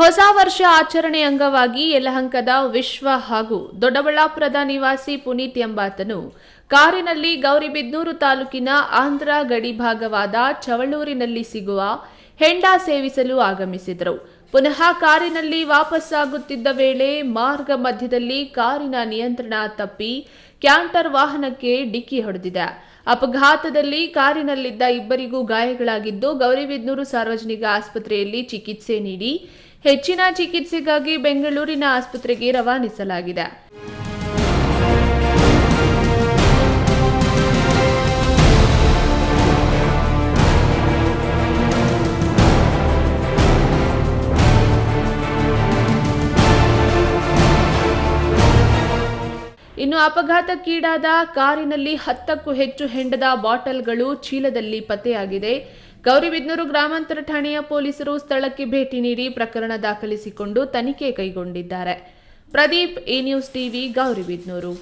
ಹೊಸ ವರ್ಷ ಆಚರಣೆ ಅಂಗವಾಗಿ ಯಲಹಂಕದ ವಿಶ್ವ ಹಾಗೂ ದೊಡ್ಡಬಳ್ಳಾಪುರದ ನಿವಾಸಿ ಪುನೀತ್ ಎಂಬಾತನು ಕಾರಿನಲ್ಲಿ ಗೌರಿಬಿದ್ನೂರು ತಾಲೂಕಿನ ಆಂಧ್ರ ಗಡಿ ಭಾಗವಾದ ಚವಳೂರಿನಲ್ಲಿ ಸಿಗುವ ಹೆಂಡ ಸೇವಿಸಲು ಆಗಮಿಸಿದರು. ಪುನಃ ಕಾರಿನಲ್ಲಿ ವಾಪಸ್ಸಾಗುತ್ತಿದ್ದ ವೇಳೆ ಮಾರ್ಗ ಮಧ್ಯದಲ್ಲಿ ಕಾರಿನ ನಿಯಂತ್ರಣ ತಪ್ಪಿ ಕ್ಯಾಂಟರ್ ವಾಹನಕ್ಕೆ ಡಿಕ್ಕಿ ಹೊಡೆದಿದೆ. ಅಪಘಾತದಲ್ಲಿ ಕಾರಿನಲ್ಲಿದ್ದ ಇಬ್ಬರಿಗೂ ಗಾಯಗಳಾಗಿದ್ದು ಗೌರಿಬಿದ್ನೂರು ಸಾರ್ವಜನಿಕ ಆಸ್ಪತ್ರೆಯಲ್ಲಿ ಚಿಕಿತ್ಸೆ ನೀಡಿ ಹೆಚ್ಚಿನ ಚಿಕಿತ್ಸೆಗಾಗಿ ಬೆಂಗಳೂರಿನ ಆಸ್ಪತ್ರೆಗೆ ರವಾನಿಸಲಾಗಿದೆ. ಇನ್ನು ಅಪಘಾತಕ್ಕೀಡಾದ ಕಾರಿನಲ್ಲಿ ಹತ್ತಕ್ಕೂ ಹೆಚ್ಚು ಹೆಂಡದ ಬಾಟಲ್ಗಳು ಚೀಲದಲ್ಲಿ ಪತ್ತೆಯಾಗಿದೆ. ಗೌರಿಬಿದ್ನೂರು ಗ್ರಾಮಾಂತರ ಠಾಣೆಯ ಪೊಲೀಸರು ಸ್ಥಳಕ್ಕೆ ಭೇಟಿ ನೀಡಿ ಪ್ರಕರಣ ದಾಖಲಿಸಿಕೊಂಡು ತನಿಖೆ ಕೈಗೊಂಡಿದ್ದಾರೆ. Pradeep, A news TV, Gauribidanur.